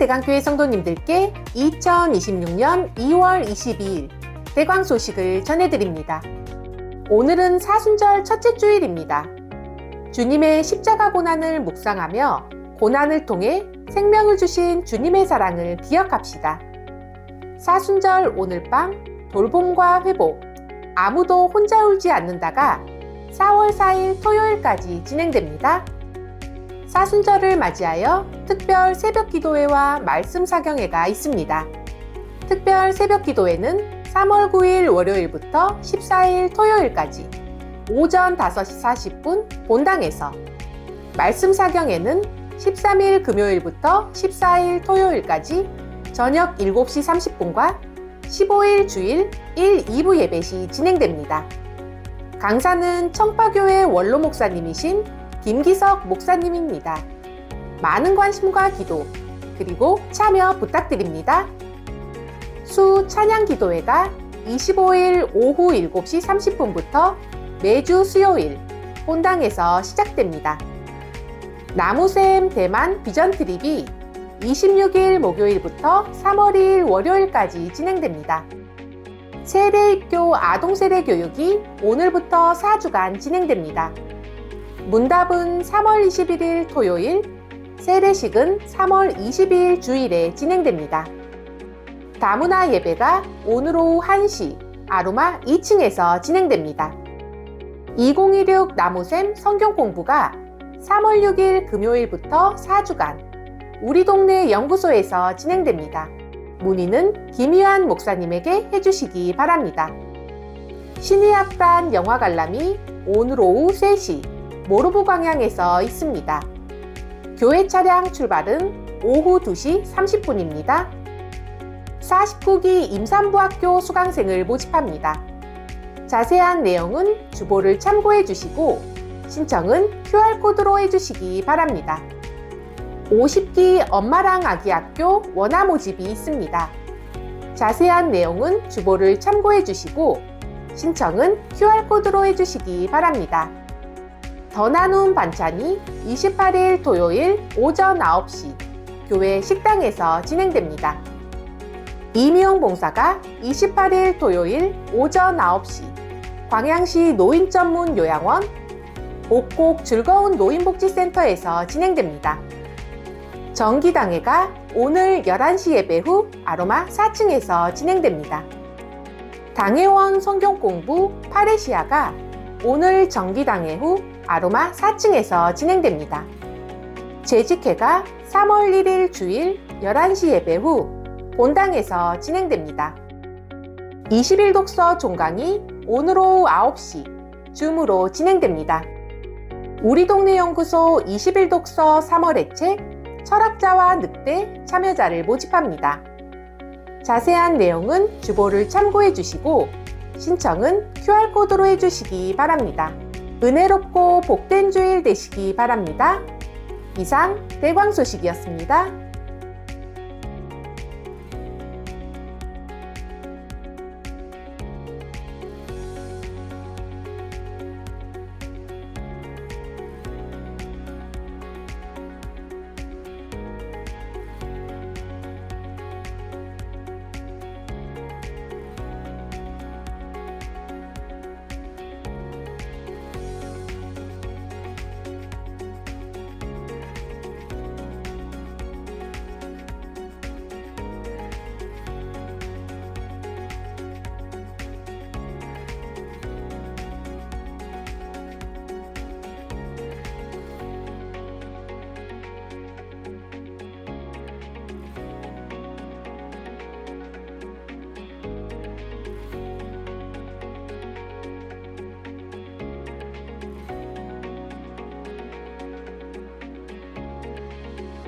서울대강교회 성도님들께 2026년 2월 22일 대광 소식을 전해드립니다. 오늘은 사순절 첫째 주일입니다. 주님의 십자가 고난을 묵상하며 고난을 통해 생명을 주신 주님의 사랑을 기억합시다. 사순절 오늘 밤 돌봄과 회복, 아무도 혼자 울지 않는다가 4월 4일 토요일까지 진행됩니다. 사순절을 맞이하여 특별 새벽 기도회와 말씀 사경회가 있습니다. 특별 새벽 기도회는 3월 9일 월요일부터 14일 토요일까지 오전 5시 40분 본당에서 말씀 사경회는 13일 금요일부터 14일 토요일까지 저녁 7시 30분과 15일 주일 1, 2부 예배 시 진행됩니다. 강사는 청파교회 원로 목사님이신 김기석 목사님입니다. 많은 관심과 기도, 그리고 참여 부탁드립니다. 수 찬양 기도회가 25일 오후 7시 30분부터 매주 수요일 본당에서 시작됩니다. 나무샘 대만 비전 트립이 26일 목요일부터 3월 2일 월요일까지 진행됩니다. 세대입교 아동세대 교육이 오늘부터 4주간 진행됩니다. 문답은 3월 21일 토요일, 세례식은 3월 22일 주일에 진행됩니다. 다문화 예배가 오늘 오후 1시 아로마 2층에서 진행됩니다. 2016 나무샘 성경 공부가 3월 6일 금요일부터 4주간 우리 동네 연구소에서 진행됩니다. 문의는 김유한 목사님에게 해주시기 바랍니다. 신의학단 영화 관람이 오늘 오후 3시 모르브 광양에서 있습니다. 교회 차량 출발은 오후 2시 30분입니다. 49기 임산부학교 수강생을 모집합니다. 자세한 내용은 주보를 참고해 주시고 신청은 QR코드로 해주시기 바랍니다. 50기 엄마랑 아기 학교 원화 모집이 있습니다. 자세한 내용은 주보를 참고해 주시고 신청은 QR코드로 해주시기 바랍니다. 더 나눔 반찬이 28일 토요일 오전 9시 교회 식당에서 진행됩니다. 이미용 봉사가 28일 토요일 오전 9시 광양시 노인 전문 요양원 옥곡 즐거운 노인복지센터에서 진행됩니다. 정기당회가 오늘 11시 예배 후 아로마 4층에서 진행됩니다. 당회원 성경 공부 파레시아가 오늘 정기당회 후 아로마 4층에서 진행됩니다. 재직회가 3월 1일 주일 11시 예배 후 본당에서 진행됩니다. 20일 독서 종강이 오늘 오후 9시 줌으로 진행됩니다. 우리 동네 연구소 20일 독서 3월의 책 철학자와 늑대 참여자를 모집합니다. 자세한 내용은 주보를 참고해 주시고 신청은 QR코드로 해주시기 바랍니다. 은혜롭고 복된 주일 되시기 바랍니다. 이상 대광 소식이었습니다.